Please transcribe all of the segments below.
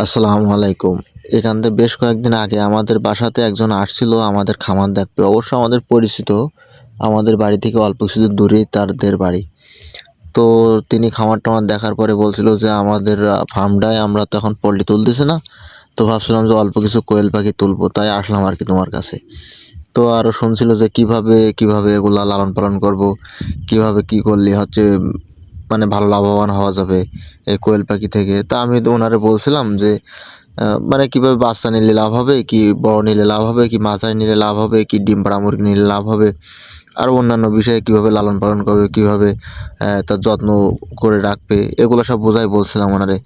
আসসালামু আলাইকুম। এখান থেকে বেশ কয়েকদিন আগে আমাদের বাসাতে একজন আসছিল, আমাদের খামার দেখতে। অবশ্য আমাদের পরিচিত, আমাদের বাড়ি থেকে অল্প কিছু দূর দূরেই তাদের বাড়ি। তো তিনি খামার টামার দেখার পরে বলছিল যে, আমাদের ফার্মটায় আমরা তো এখন পোলট্রি তুলতেছি না। তো ভাবছিলাম যে, অল্প কিছু কোয়েল পাখি তুলবো, তাই আসলাম আর কি তোমার কাছে। তো আরও শুনছিল যে, কীভাবে কীভাবে এগুলা লালন পালন করব? কীভাবে কি করলে হচ্ছে মানে ভালো লাভবান হওয়া যাবে এই কোয়েল পাখি থেকে। তা আমি তো ওনারে বলছিলাম যে মানে কীভাবে বাচ্চা নিলে লাভ হবে, কি বড় নিলে লাভ হবে, কি মাঝারি নিলে লাভ হবে, কি ডিম পাড়া মুরগি নিলে লাভ হবে, আর অন্যান্য বিষয়ে কীভাবে লালন পালন করবে, কীভাবে তার যত্ন করে রাখবে, এগুলো সব বোঝাই বলছিলাম ওনারে।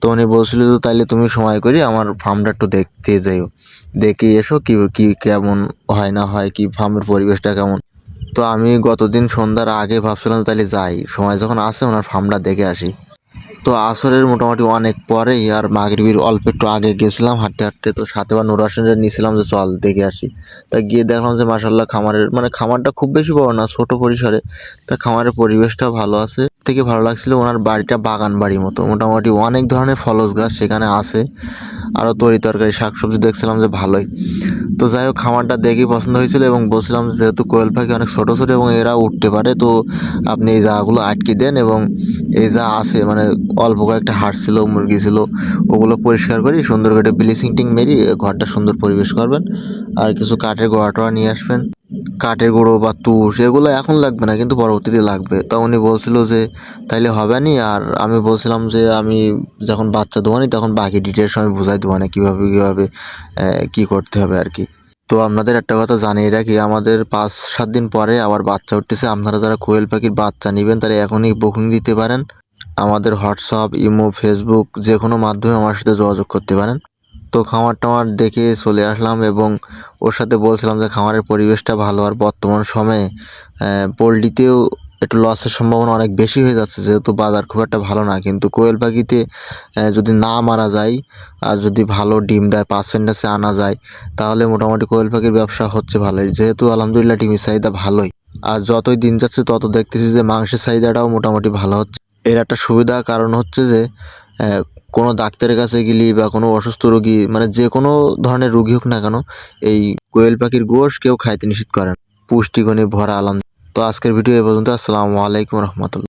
তো উনি বলছিল যে, তাইলে তুমি সময় করে আমার ফার্মটা একটু দেখতে যাইও। দেখে এসো কি কি, কেমন হয় না হয়, কি ফার্মের পরিবেশটা কেমন? তো আমি গতদিন সন্ধ্যার আগে ভাবছিলাম তাহলে যাই। সময় যখন আসে ওনার ফার্মটা দেখে আসি। তো আসরের মোটামুটি অনেক পরেই আর মাগরিবির অল্প একটু আগে গেছিলাম, হাঁটতে হাঁটতে তো সাথে বা নুর নিয়েছিলাম যে চল দেখে আসি। তা গিয়ে দেখলাম যে মাসাল্লাহ খামারের মানে খামারটা খুব বেশি বড় না, ছোট পরিসরে। তা খামারের পরিবেশটা ভালো আছে। থেকে ভালো লাগছিল ওনার বাড়িটা বাগান বাড়ির মতো। মোটামুটি অনেক ধরনের ফলস গাছ সেখানে আছে। আরও তরি তরকারি, শাকসবজি দেখছিলাম যে ভালোই। তো যাই হোক, খামারটা দেখেই পছন্দ হয়েছিল এবং বলছিলাম যেহেতু কোয়েল পাখি অনেক ছোটো ছোটো এবং এরা উঠতে পারে, তো আপনি এই জায়গাগুলো আটকে দেন এবং এই যা আছে মানে অল্প কয়েকটা হাট ছিল, মুরগি ছিল, ওগুলো পরিষ্কার করি সুন্দর করে ব্লিচিং টিং মেরি ঘরটা সুন্দর পরিবেশ করবেন। আর কিছু কাঠের গোড়া টোড়া নিয়ে আসবেন। কাঠের গুঁড়ো বা তুষ এগুলো এখন লাগবে না কিন্তু পরবর্তীতে লাগবে। তা উনি বলছিল যে তাইলে হবে নি? আর আমি বলছিলাম যে আমি যখন বাচ্চা দেবো দোয়ানি তখন বাকি ডিটেলস আমি বুঝাই দেবো না কীভাবে কীভাবে আহ, কী করতে হবে আর কি। তো আপনাদের একটা কথা জানিয়ে রাখি আমাদের পাঁচ সাত দিন পরে আবার বাচ্চা উঠতেছে। আপনারা যারা কোয়েল পাখির বাচ্চা নেবেন তারা এখনই বুকিং দিতে পারেন। আমাদের হোয়াটসঅ্যাপ ইমো ফেসবুক যে কোনো মাধ্যমে আমার সাথে যোগাযোগ করতে পারেন। তো খামার টামার দেখে চলে আসলাম এবং ওর সাথে বলছিলাম যে খামারের পরিবেশটা ভালো আর বর্তমান সময়ে পোলট্রিতেও একটু লসের সম্ভাবনা অনেক বেশি হয়ে যাচ্ছে, যেহেতু বাজার খুব একটা ভালো না। কিন্তু কোয়েল পাখিতে যদি না মারা যায় আর যদি ভালো ডিম দেয় পার্সেন্টেজে আনা যায়, তাহলে মোটামুটি কোয়েল পাখির ব্যবসা হচ্ছে ভালোই। যেহেতু আলহামদুলিল্লাহ ডিমের চাহিদা ভালোই। আর যতই দিন যাচ্ছে, তত দেখতেছি যে মাংসের চাহিদাটাও মোটামুটি ভালো হচ্ছে। এর একটা সুবিধা কারণ হচ্ছে যে কোনো ডাক্তারের কাছে গেলি বা কোনো অসুস্থ রোগী মানে যে কোনো ধরনের রোগী হোক না কেন, এই কোয়েল পাখির গোশ কেউ খাইতে নিষেধ করেন পুষ্টিগণে ভরা আলম তো আজকের ভিডিও এ পর্যন্ত। আসসালামু আলাইকুম রহমতুল্লাহ।